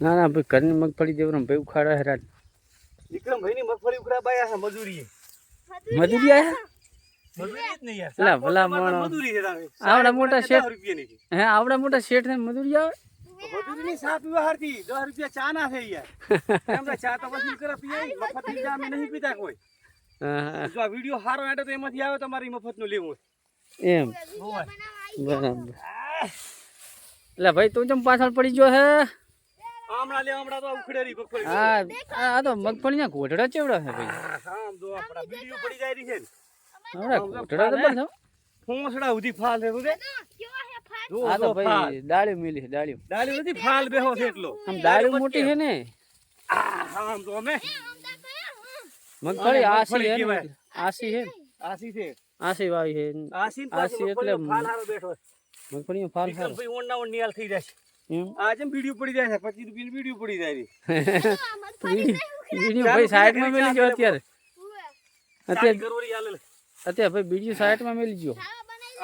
ના ના ભાઈ ઘરની મગફળી દેવરામ ભાઈ ઉખાડા હેરાન વિક્રમભાઈ ની મગફળી ઉખડા બાયા છે મજૂરી મજૂરી આયા મજૂરી જ નહીં યાર એલા ભલા સાત પોતમાં માણો. મજૂરી છે તારે. આવડા મોટા શેઠ. હે આવડા મોટા શેઠ ને મજૂરી આવે? મજૂરી દસ રૂપિયા ચા ના છે યાર ચા તો કરે મફત ચા અમે નહીં પીતા કોઈ. હા, હા, જો આ વીડિયો સારો આડે તો એમાંથી આવે તમારી મફતનું લેવું એમ. બરાબર. એટલે ભાઈ તું જેમ પાછળ પડી ગયો હે? હમણાં લે હમણાં તો આ ઉખડેરી મગફળી આ આ આ તો મગફળી ના ઘોટડા ચેવડા છે ભાઈ. હા, જો આપણા વીડિયો પડી જાય રહી છે ને. ઘોટડા તો બસ ફોંસડા સુધી ફાલ છે જો આ તો ભાઈ દાળ્યું મિલી છે દાળ્યું ડાળી ફાલ બેહો છે એટલો આમ દાળ્યું મોટી છે ને. આ, આમ તો અમે. મગફળી આસી. આસી આસી છે. આસી વાવી છે. આસી આસી એટલે ફાલ હારો બેઠો થઈ જશે. એમ? આ જેમ વીડિયો પડી જાય છે પચીસ રૂપિયાની વીડિયો પડી જાય છે. બીડીયું ભાઈ સાઈડમાં મેલી ગયો અત્યારે. અત્યારે અત્યારે ભાઈ વીડિયો સાઈડમાં મેલી ગયો.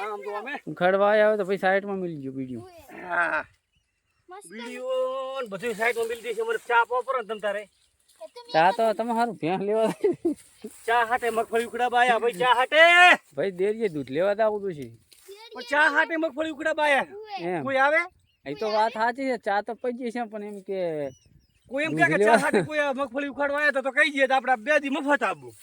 આમ તો અમે. ખડવા આવ્યા તો ભાઈ સાઈડમાં મેલી ગયો વીડિયો બધું સાઈડમાં મિલી જશે મને ચા પાપરો તમ તારે. ચા તો તમે સારું ભેંસ લેવા ચા હાટે મગફળી ઉકડા બાયા ભાઈ ચા હાટે. ભાઈ દેરીએ દૂધ લેવા તો આવું છે પણ ચા હાટે મગફળી ઉકડા બાયા કોઈ આવે? એ તો વાત સાચી છે ચા તો પડી છે પણ એમ કે કોઈ એમ કે ચા સાથે કોઈ મગફળી ઉખાડવા આવ્યા હતા તો કહી દઈએ તો આપણે બે દી મફત આપવું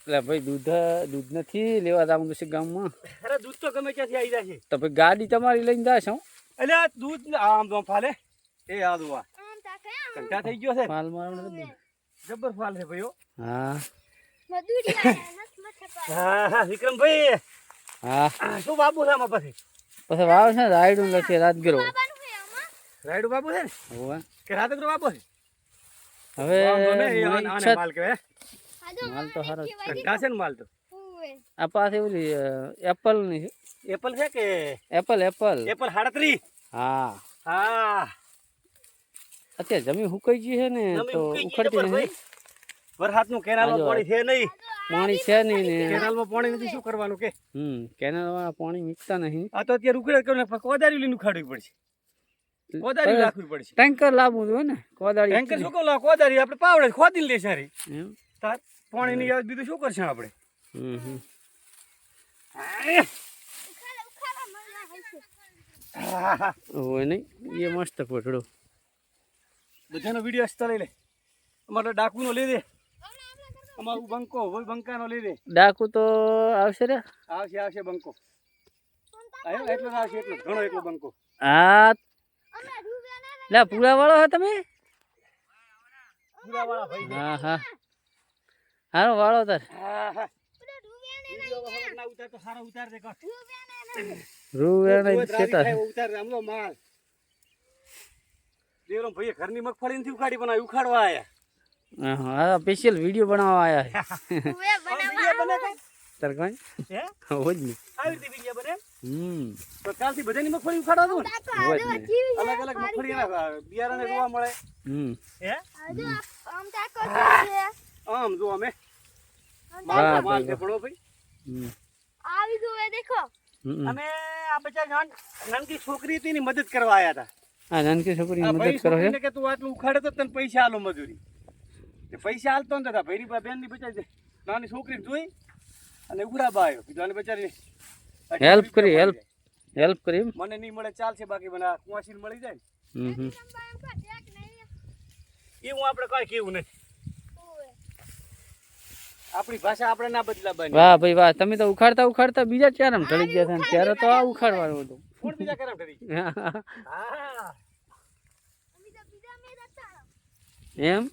એટલે ભાઈ દૂધ દૂધ નથી લેવા જવાનું છે ગામમાં. અરે દૂધ તો ગમે ત્યાંથી આવી જાય છે. તો ભાઈ ગાડી તમારી લઈને જાશો એટલે આ દૂધ ને આમ તો ફાલે. એ આ દુવા કંટા થઈ ગયો છે. ફાલ મારવાનું જબર ફાલ છે ભાઈઓ હા. હા. હા વિક્રમભાઈ. હા. શું બાબુ છે આમાં પછી? પછી વાવ છે ને રાયડું લખીએ રાજગીરો રાયડુ બાબુ છે ને? હોવે. કે રાધગરો બાબુ છે? હવે માલ કે માલ તો સારો જ. કંટા છે ને માલ તો? આ પાસે ઓલી એપલની એપલ છે કે? Apple apple. એપલ હાડત્રી? હા. હા. અત્યારે જમીન હુકાઈ ગઈ છે ને તો ઉખડતી નહીં વરસાદનું કેનાલ કેનાલમાં પાણી છે નહીં. પાણી છે નહીં ને. કેનાલમાં પાણી નથી શું કરવાનું કે? હમ કેનાલ વાળા પાણી મીકતા નહીં. આ તો અત્યારે ઉખડે કરીને કોદારી લઈને ઉખાડવી પડશે. કોદારી રાખવી પડશે. ટેન્કર લાવવું જોઈએ ને કોદાળી ટેન્કર શું કહો કોદારી આપણે પાવડે ખોદી લે સારી તાર પાણીની યાદ બીજું શું કરશે આપણે. હોય નહીં એ મસ્ત પકડો બધાનો વીડિયો હસતા લઈ લે. અમારો ડાકુનો લઈ દે. અમારું બંકો હોય બંકાનો લઈ દે. ડાકુ તો આવશે રે. આવશે આવશે બંકો. આવ્યો એટલો આવશે એટલો ઘણો એટલો બંકો. હા લે પૂરા વાળો હો તમે? હા હા. હારો વાળો તાર. ઘરની મગફળી નથી ઉખાડી પણ ઉખાડવા આયા. હા સ્પેશિયલ વીડિયો બનાવવા આયા તાર કઈ હે? હોય જ આવી રીતે વીડિયો બને હમ. તો કાલથી બધાની મગફળી ઉખાડવા દઉં ને. અલગ અલગ મગફળી એના બિયારણને જોવા મળે. હમ. હે? આમ જો અમે. ભાઈ. હમ. આવી દેખો. આ નાનકી છોકરી હતી એની મદદ કરવા આયા હતા આ નાનકી છોકરીની મદદ કરો છો? કે તું આટલું ઉખાડે તો તને પૈસા આલો મજૂરી. તે પૈસા આલતો નતા ભૈરી બા બેનની બચારી નાની છોકરી જોઈ અને ઉઘરાબા આવ્યો કીધું બચારી હેલ્પ કરી હેલ્પ હેલ્પ કરી મને નહીં મળે ચાલશે બાકી મને આ કુંવાસી મળી જાય હમ હમ. એ હું આપણે કઈ કેવું નહીં. આપણી ભાષા આપણે ના બદલાવાની. વાહ ભાઈ વાહ. તમે તો ઉખાડતા ઉખાડતા બીજા ચારમ ઢળી ગયા હતા ને ત્યારે તો આ ઉખાડવાનું હતું. કોણ બીજા કરમ ઠરી હા. એમ?